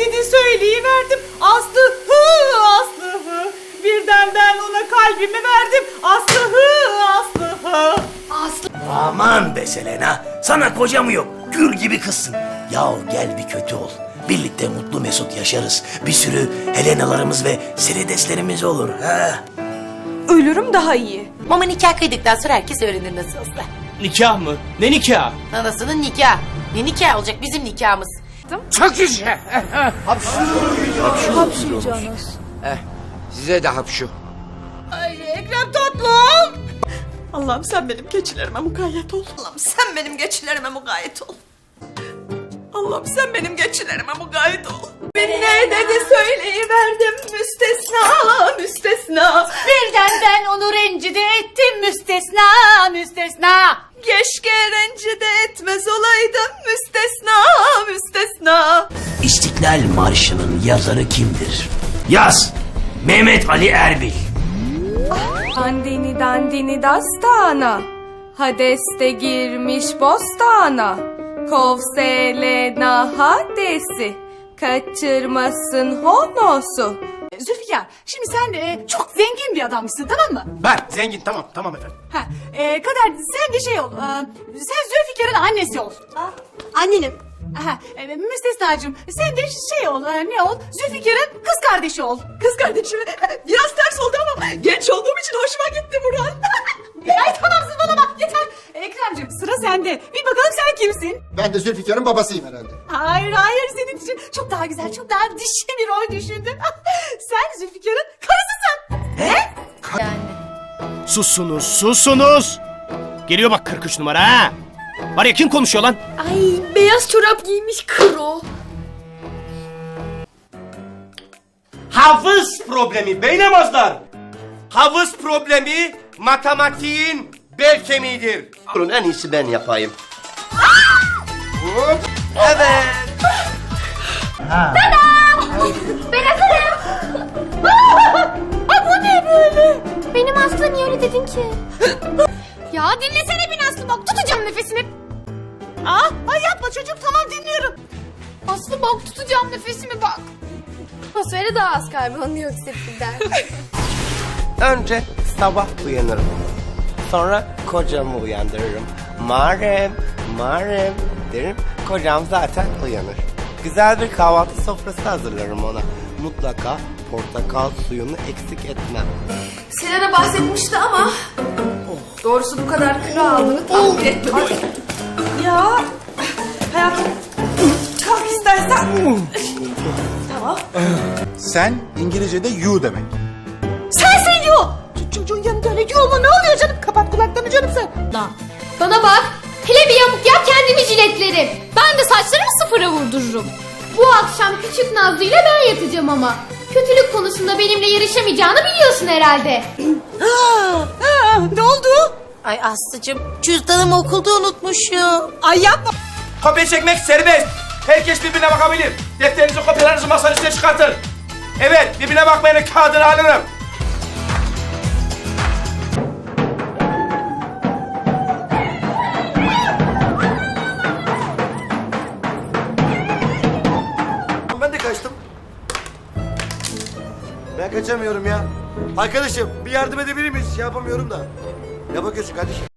dedi söyleyiverdim. Aslı hı Aslı hı. Birden ben ona kalbimi verdim. Aslı hı Aslı hı. Aman be Selena, sana koca mı yok? Gül gibi kızsın. Yahu gel bir kötü ol. Birlikte mutlu mesut yaşarız. Bir sürü Helena'larımız ve Serideslerimiz olur. Ha? Ölürüm daha iyi. Ama nikah kıydıktan sonra herkes öğrenir nasıl olsa. Nikah mı? Ne nikah? Anasının nikah. Ne nikah olacak bizim nikahımız. Size de hapşu. Ay Ekrem tatlım. Allah'ım sen benim keçilerime mukayyet ol. Allah'ım sen benim geçilerime mukayyet ol. Allah'ım sen benim geçilerime mukayyet ol. Beni ne dedi söyleyiverdim müstesna müstesna. Müstesna müstesna. İstiklal Marşı'nın yazarı kimdir? Yaz! Mehmet Ali Erbil. Dandini dandini dastana. Hades'te girmiş bostana. Kovselena Hades'i. Kaçırmasın honosu. Zülfikar şimdi sen e, çok zengin bir adammışsın tamam mı? Ben zengin tamam tamam efendim. Ha, e, Kader sen de şey ol. e, sen Zülfikar'ın annesi ol. Annenim. Ha, e, müstesnacığım sen de şey ol e, ne ol Zülfikar'ın kız kardeşi ol. Kız kardeşim biraz ters oldu Ben de Zülfikar'ın babasıyım herhalde. Hayır hayır senin için çok daha güzel çok daha dişi bir rol düşündüm. sen Zülfikar'ın karısısın. Ne? Susunuz susunuz. Geliyor bak 43 numara ha. Var ya kim konuşuyor lan? Ay beyaz çorap giymiş kro. Hafız problemi beynemazlar. Hafız problemi matematiğin bel kemiğidir. Durun en iyisi ben yapayım. Hop, Evet. Benim Aslı niye öyle dedin ki? ya dinlesene beni Aslı bak tutacağım nefesimi. Aa, ay yapma çocuk tamam dinliyorum. Aslı bak tutacağım nefesimi bak. Atmosferi daha az karbondioksitlidir. Önce sabah uyanırım. Sonra kocamı uyandırırım. Marem, marem derim. Kocam zaten uyanır. Güzel bir kahvaltı sofrası hazırlarım ona. Mutlaka portakal suyunu eksik etmem. Selena bahsetmişti ama doğrusu bu kadar kilo aldığını tahmin etmedim. Ya hayatım kalk istersen. Sen İngilizce'de you demek. Sensin. Ç- Çocuğun yanında öyle yu olma ne oluyor canım? Kapat kulaklarını canım sen. Bana bak hele bir yamuk yap kendimi jiletlerim. Ben de saçlarımı sıfıra vurdururum. Bu akşam küçük Nazlı ile ben yatacağım ama. Kötülük konusunda benimle yarışamayacağını biliyorsun herhalde. ne oldu? Ay Aslı'cım cüzdanımı okulda unutmuşum. Ay yapma. Kopya çekmek serbest. Herkes birbirine bakabilir. Defterinizi, kopyalarınızı masanın üstüne çıkartın. Evet, birbirine bakmayanın kağıdını alırım. Kaçamıyorum ya. Arkadaşım bir yardım edebilir miyiz? Şey yapamıyorum da. Ne bakıyorsun kardeşim?